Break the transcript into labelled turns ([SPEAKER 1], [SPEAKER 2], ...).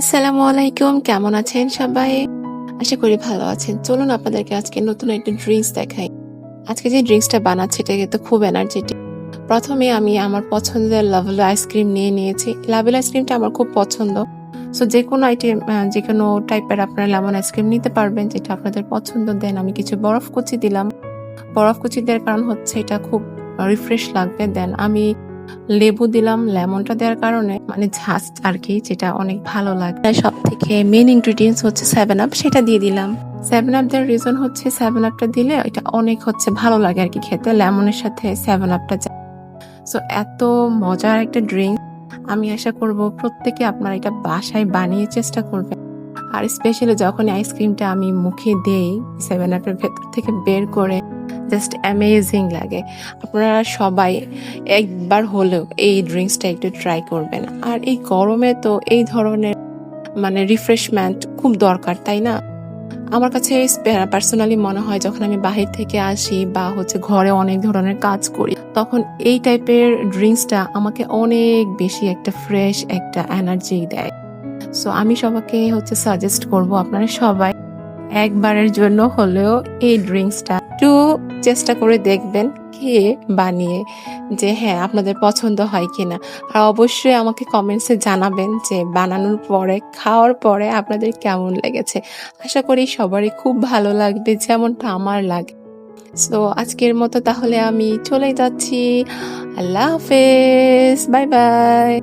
[SPEAKER 1] আসসালামু আলাইকুম, কেমন আছেন সবাই? আশা করি ভালো আছেন। চলুন আপনাদেরকে আজকে নতুন একটা ড্রিঙ্কস দেখাই। আজকে যে ড্রিঙ্কসটা বানাচ্ছি এটা কিন্তু খুব এনার্জেটিক প্রথমে আমি আমার পছন্দের লাভেল আইসক্রিম নিয়ে নিয়েছি। লাভেল আইসক্রিমটা আমার খুব পছন্দ। সো যে কোনো আইটেম যে কোনো টাইপের আপনারা লেমন আইসক্রিম নিতে পারবেন, যেটা আপনাদের পছন্দ দেন আমি কিছু বরফ কুচি দিলাম। বরফ কুচি দেওয়ার কারণ হচ্ছে, এটা খুব রিফ্রেশ লাগবে। দেন আমি লেবু দিলাম, লেমনটা দেওয়ার কারণে মানে ঝাঁজ আর কি, যেটা অনেক ভালো লাগে। সব থেকে মেন ইনগ্রিডিয়েন্টস হচ্ছে সেভেন আপ সেটা দিয়ে দিলাম। সেভেন আপ দেওয়ার রিজন হচ্ছে সেভেন আপটা দিলে এটা অনেক হচ্ছে ভালো লাগে আর কি খেতে, লেমনের সাথে সেভেন আপটা যায়। সো এত মজার একটা ড্রিঙ্ক আমি আশা করব প্রত্যেকে আপনারা এটা বাসায় বানিয়ে চেষ্টা করবেন। আর স্পেশালি যখন আইসক্রিমটা আমি মুখে দেই সেভেন আপের ভেতর থেকে বের করে জাস্ট অ্যামেজিং লাগে। আপনারা সবাই একবার হলেও এই ড্রিঙ্কসটা একটু ট্রাই করবেন। আর এই গরমে তো এই ধরনের মানে রিফ্রেশমেন্ট খুব দরকার, তাই না? আমার কাছে পার্সোনালি মনে হয় যখন আমি বাহির থেকে আসি বা হচ্ছে ঘরে অনেক ধরনের কাজ করি, তখন এই টাইপের ড্রিঙ্কসটা আমাকে অনেক বেশি একটা ফ্রেশ একটা এনার্জি দেয়। সো আমি সবাইকে হচ্ছে সাজেস্ট করব আপনারা সবাই একবারের জন্য হলেও এই ড্রিঙ্কসটা একটু চেষ্টা করে দেখবেন খেয়ে বানিয়ে যে হ্যাঁ আপনাদের পছন্দ হয় কিনা। আর অবশ্যই আমাকে কমেন্টসে জানাবেন যে বানানোর পরে, খাওয়ার পরে আপনাদের কেমন লেগেছে। আশা করি সবারই খুব ভালো লাগবে, যেমনটা আমার লাগে। সো আজকের মতো তাহলে আমি চলে যাচ্ছি। আল্লাহ হাফেজ, বাই বাই।